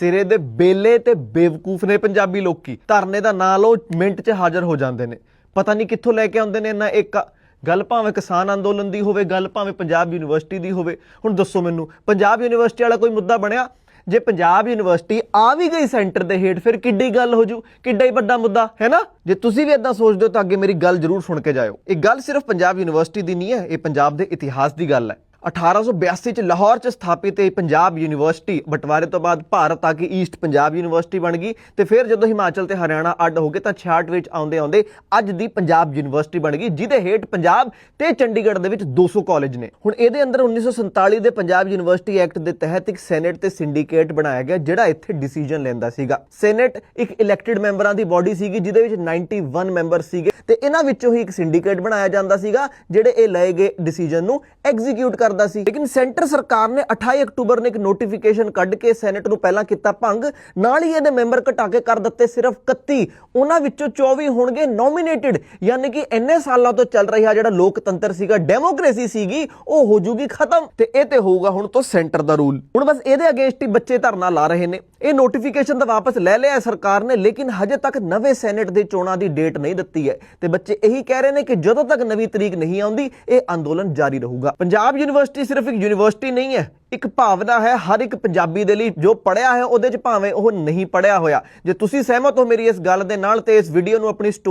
ਸਿਰੇ ਦੇ ਬੇਲੇ ਤੇ ਬੇਵਕੂਫ ਨੇ ਪੰਜਾਬੀ ਲੋਕੀ। ਧਰਨੇ ਦਾ ਨਾਂ ਲਓ, ਮਿੰਟ 'ਚ ਹਾਜ਼ਰ ਹੋ ਜਾਂਦੇ ਨੇ। ਪਤਾ ਨਹੀਂ ਕਿੱਥੋਂ ਲੈ ਕੇ ਆਉਂਦੇ ਨੇ ਇਹਨਾਂ ਇੱਕ ਗੱਲ ਭਾਵੇਂ ਕਿਸਾਨ ਅੰਦੋਲਨ ਦੀ ਹੋਵੇ, ਗੱਲ ਭਾਵੇਂ ਪੰਜਾਬ ਯੂਨੀਵਰਸਿਟੀ ਦੀ ਹੋਵੇ। ਹੁਣ ਦੱਸੋ ਮੈਨੂੰ, ਪੰਜਾਬ ਯੂਨੀਵਰਸਿਟੀ ਵਾਲਾ ਕੋਈ ਮੁੱਦਾ ਬਣਿਆ? ਜੇ ਪੰਜਾਬ ਯੂਨੀਵਰਸਿਟੀ ਆ ਵੀ ਗਈ ਸੈਂਟਰ ਦੇ ਹੇਠ, ਫਿਰ ਕਿੱਡੀ ਗੱਲ ਹੋ ਜੂ? ਕਿੱਡਾ ਹੀ ਵੱਡਾ ਮੁੱਦਾ, ਹੈ ਨਾ? ਜੇ ਤੁਸੀਂ ਵੀ ਇਦਾਂ ਸੋਚਦੇ ਹੋ ਤਾਂ ਅੱਗੇ ਮੇਰੀ ਗੱਲ ਜ਼ਰੂਰ ਸੁਣ ਕੇ ਜਾਇਓ। ਇਹ ਗੱਲ ਸਿਰਫ ਪੰਜਾਬ ਯੂਨੀਵਰਸਿਟੀ ਦੀ ਨਹੀਂ ਹੈ, ਇਹ ਪੰਜਾਬ ਦੇ ਇਤਿਹਾਸ ਦੀ ਗੱਲ ਹੈ। 1882 ਚ ਲਾਹੌਰ ਚ ਸਥਾਪਿਤ ਇਹ ਪੰਜਾਬ ਯੂਨੀਵਰਸਿਟੀ, ਬਟਵਾਰੇ ਤੋਂ ਬਾਅਦ ਭਾਰਤ ਆ ਕੇ ਈਸਟ ਪੰਜਾਬ ਯੂਨੀਵਰਸਿਟੀ ਬਣ ਗਈ ਤੇ ਫਿਰ ਜਦੋਂ ਹਿਮਾਚਲ ਤੇ ਹਰਿਆਣਾ ਅੱਡ ਹੋ ਗਏ ਤਾਂ 66 ਵਿੱਚ ਆਉਂਦੇ ਆਉਂਦੇ ਅੱਜ ਦੀ ਪੰਜਾਬ ਯੂਨੀਵਰਸਿਟੀ ਬਣ ਗਈ, ਜਿਹਦੇ ਹੇਠ ਪੰਜਾਬ ਤੇ ਚੰਡੀਗੜ੍ਹ ਦੇ ਵਿੱਚ 200 ਕਾਲਜ ਨੇ। ਹੁਣ ਇਹਦੇ ਅੰਦਰ 1947 ਦੇ ਪੰਜਾਬ ਯੂਨੀਵਰਸਿਟੀ ਐਕਟ ਦੇ ਤਹਿਤ ਇੱਕ ਸੈਨੇਟ ਤੇ ਸਿੰਡੀਕੇਟ ਬਣਾਇਆ ਗਿਆ, ਜਿਹੜਾ ਇੱਥੇ ਡਿਸੀਜਨ ਲੈਂਦਾ ਸੀਗਾ। ਸੈਨੇਟ ਇੱਕ ਇਲੈਕਟਿਡ ਮੈਂਬਰਾਂ ਦੀ ਬਾਡੀ ਸੀਗੀ, ਜਿਹਦੇ ਵਿੱਚ 91 ਮੈਂਬਰ ਸੀਗੇ ਤੇ ਇਹਨਾਂ ਵਿੱਚੋਂ ਹੀ ਇੱਕ ਸਿੰਡੀਕੇਟ ਬਣਾਇਆ ਜਾਂਦਾ ਸੀਗਾ, ਜਿਹੜੇ ਇਹ ਲਏ ਗਏ ਡਿਸੀਜਨ ਨੂੰ ਐਗਜ਼ੀਕਿਊਟ ਕਰਦਾ ਸੀ। ਲੇਕਿਨ ਸੈਂਟਰ ਸਰਕਾਰ ਨੇ 28 ਅਕਤੂਬਰ ਨੂੰ ਇੱਕ ਨੋਟੀਫਿਕੇਸ਼ਨ ਕੱਢ ਕੇ ਸੈਨੇਟ ਨੂੰ ਪਹਿਲਾਂ ਕੀਤਾ ਭੰਗ। ਨਾਲ ਹੀ ਇਹਦੇ ਮੈਂਬਰ ਘਟਾ ਕੇ ਕਰ ਦਿੱਤੇ ਸਿਰਫ 31 ਉਹਨਾਂ ਵਿੱਚੋਂ 24 ਹੋਣਗੇ ਨੋਮੀਨੇਟਿਡ ਯਾਨੀ ਕਿ ਇੰਨੇ ਸਾਲਾਂ ਤੋਂ ਚੱਲ ਰਿਹਾ ਜਿਹੜਾ ਲੋਕਤੰਤਰ ਸੀਗਾ ਡੈਮੋਕ੍ਰੇਸੀ ਸੀਗੀ, ਉਹ ਹੋ ਜੂਗੀ ਖਤਮ। ਤੇ ਇਹ ਤੇ ਹੋਊਗਾ ਹੁਣ ਤੋਂ ਸੈਂਟਰ ਦਾ ਰੂਲ। ਹੁਣ ਬਸ ਇਹਦੇ ਅਗੇਂਸਟ ਹੀ ਬੱਚੇ ਧਰਨਾ ਲਾ ਰਹੇ ਨੇ। ਇਹ ਨੋਟੀਫਿਕੇਸ਼ਨ ਤਾਂ ਵਾਪਸ ਲੈ ਲਿਆ ਸਰਕਾਰ ਨੇ, ਲੇਕਿਨ ਹਜੇ ਤੱਕ ਨਵੇਂ ਸੈਨੇਟ ਦੇ ਚੋਣਾਂ ਦੀ ਡੇਟ ਨਹੀਂ ਦਿੱਤੀ ਹੈ। ਤੇ ਬੱਚੇ ਇਹੀ ਕਹਿ ਰਹੇ ਨੇ ਕਿ ਜਦੋਂ ਤੱਕ ਨਵੀਂ ਤਰੀਕ ਨਹੀਂ ਆਉਂਦੀ, ਇਹ ਅੰਦੋਲਨ ਜਾਰੀ ਰਹੂਗਾ। ਪੰਜਾਬ ਯੂਨੀਵਰਸਿਟੀ ਸਿਰਫ ਇੱਕ ਯੂਨੀਵਰਸਿਟੀ ਨਹੀਂ ਹੈ, ਇੱਕ ਭਾਵਨਾ ਹੈ ਹਰ ਇੱਕ ਪੰਜਾਬੀ ਦੇ ਲਈ ਜੋ ਪੜਿਆ ਹੈ ਉਹਦੇ ਚ ਭਾਵੇਂ ਉਹ ਨਹੀਂ ਪੜਿਆ ਹੋਇਆ। ਜੇ ਤੁਸੀਂ ਸਹਿਮਤ ਹੋ ਮੇਰੀ ਇਸ ਗੱਲ ਦੇ ਨਾਲ, ਤੇ ਇਸ ਵੀਡੀਓ ਨੂੰ ਆਪਣੀ story